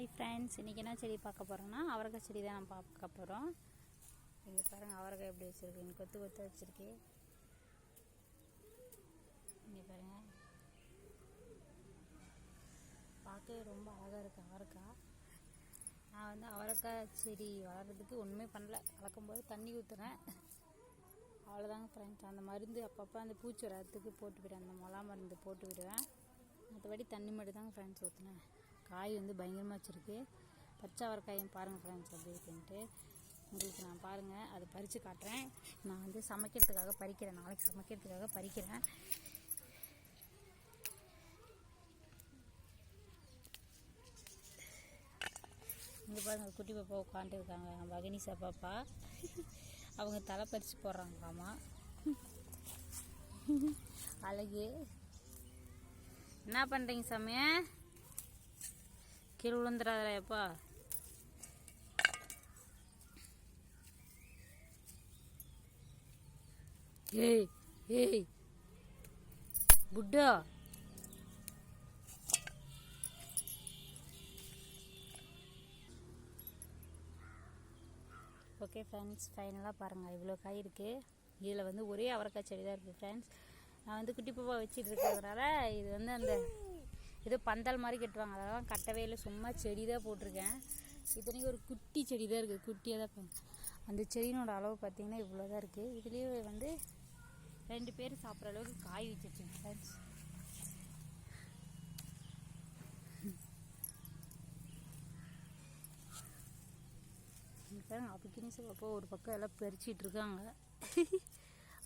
Hi friends இன்றைக்கி என்ன செடி பார்க்க போகிறோன்னா அவரைக்காய் செடி தான் நம்ம பார்க்க போகிறோம் இங்கே பாருங்கள் அவரைக்காய் எப்படி வச்சுருக்கு? கொத்து கொத்து வச்சுருக்கேன் இங்கே பாருங்கள் பார்க்கவே ரொம்ப அழகாக இருக்குது அவரைக்காய். நான் வந்து அவரைக்காய் செடி வளர்கிறதுக்கு ஒன்றுமே பண்ணல. வளர்க்கும்போது தண்ணி ஊற்றுறேன் அவ்வளோதாங்க ஃப்ரெண்ட்ஸ் அந்த மருந்து அப்பப்போ அந்த பூச்சி வராதுக்கு போட்டு விடுவேன் அந்த மொளா மருந்து போட்டு விடுவேன் மற்றபடி தண்ணி மட்டும் தாங்க ஃப்ரெண்ட்ஸ் ஊற்றுனேன் காய் வந்து பயங்கரமாக வச்சுருக்கு. பச்சை அவரைக்காயும் பாருங்கள் ஃப்ரெண்ட்ஸ் எப்படி இருக்குன்ட்டு. உங்களுக்கு நான் பாருங்கள் அதை பறித்து காட்டுறேன். நான் வந்து சமைக்கிறதுக்காக பறிக்கிறேன் நாளைக்கு சமைக்கிறதுக்காக பறிக்கிறேன். இங்கே பாருங்கள் குட்டி பாப்பா உட்காந்துருக்காங்க வகனிசா பாப்பா. அவங்க தலை பறித்து போடுறாங்களாமா அழகு. என்ன பண்ணுறீங்க சாமிய? கீழே விழுந்துடாதப்பா ஏய் ஏய். புட்டா. ஓகே ஃப்ரெண்ட்ஸ் ஃபைனலாக பாருங்கள் இவ்வளோ காய் இருக்குது இதில் வந்து ஒரே அவரைக்காய் செடி தான் இருக்குது ஃப்ரெண்ட்ஸ் நான் வந்து குட்டி பாப்பா வச்சுட்டு இருக்கிறதுனால இது வந்து அந்த ஏதோ பந்தல் மாதிரி கட்டுவாங்க. அதெல்லாம் கட்டவே இல்லை. சும்மா செடி தான் போட்டிருக்கேன். இத்தனைக்கும் ஒரு குட்டி செடி தான் இருக்குது குட்டியாக தான் அந்த செடியினோட அளவு பார்த்திங்கன்னா இவ்வளோ தான் இருக்குது இதுலேயே வந்து ரெண்டு பேர் சாப்பிட்ற அளவுக்கு காய் வச்சிருச்சுங்க ஃப்ரெண்ட்ஸ் பாருங்க அப்பக்கினி அப்போ ஒரு பக்கம் எல்லாம் பறிச்சிட்ருக்காங்க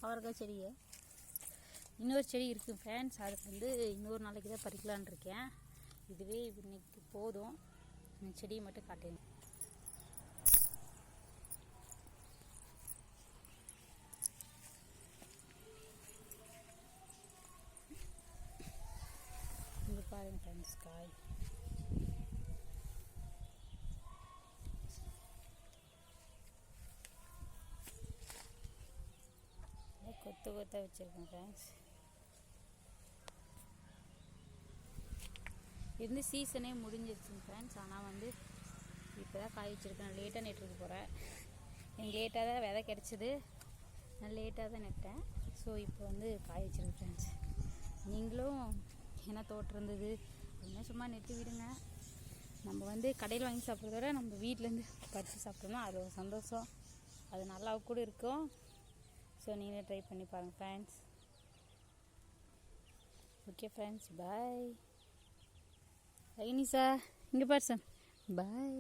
அவரைக்காய் செடியை. இன்னொரு செடி இருக்குது ஃபேன்ஸ் அது வந்து இன்னொரு நாளைக்கு தான் பறிக்கலான் இருக்கேன். இதுவே இன்னைக்கு போதும். இந்த செடியை மட்டும் காட்டுங்க இங்கே பாருங்க ஃப்ரெண்ட்ஸ் காய் கொத்து கொத்தாக வச்சுருக்கேன் ஃப்ரெண்ட்ஸ் இருந்து சீசனே முடிஞ்சிருச்சுங்க ஃப்ரெண்ட்ஸ் ஆனால் வந்து இப்போ தான் காய் வச்சுருக்கேன். லேட்டாக நெட்டுருக்கு போகிறேன் எனக்கு லேட்டாக தான் விதை கிடச்சிது. நான் லேட்டாக தான் நெட்டேன். ஸோ இப்போ வந்து காய் வச்சுருக்கேன் ஃப்ரெண்ட்ஸ் நீங்களும் என்ன தோட்டம் இருந்தது? அப்படின்னா சும்மா நெட்டு விடுங்க. நம்ம வந்து கடையில் வாங்கி சாப்பிட்றத விட நம்ம வீட்டிலேருந்து பறித்து சாப்பிட்டோம்னா அது ஒரு சந்தோஷம். அது நல்லா கூட இருக்கும். ஸோ நீங்களே ட்ரை பண்ணி பாருங்கள் ஃப்ரெண்ட்ஸ் ஓகே ஃப்ரெண்ட்ஸ் பாய் ரைனிசா இங்கே பாரு சார் பாய்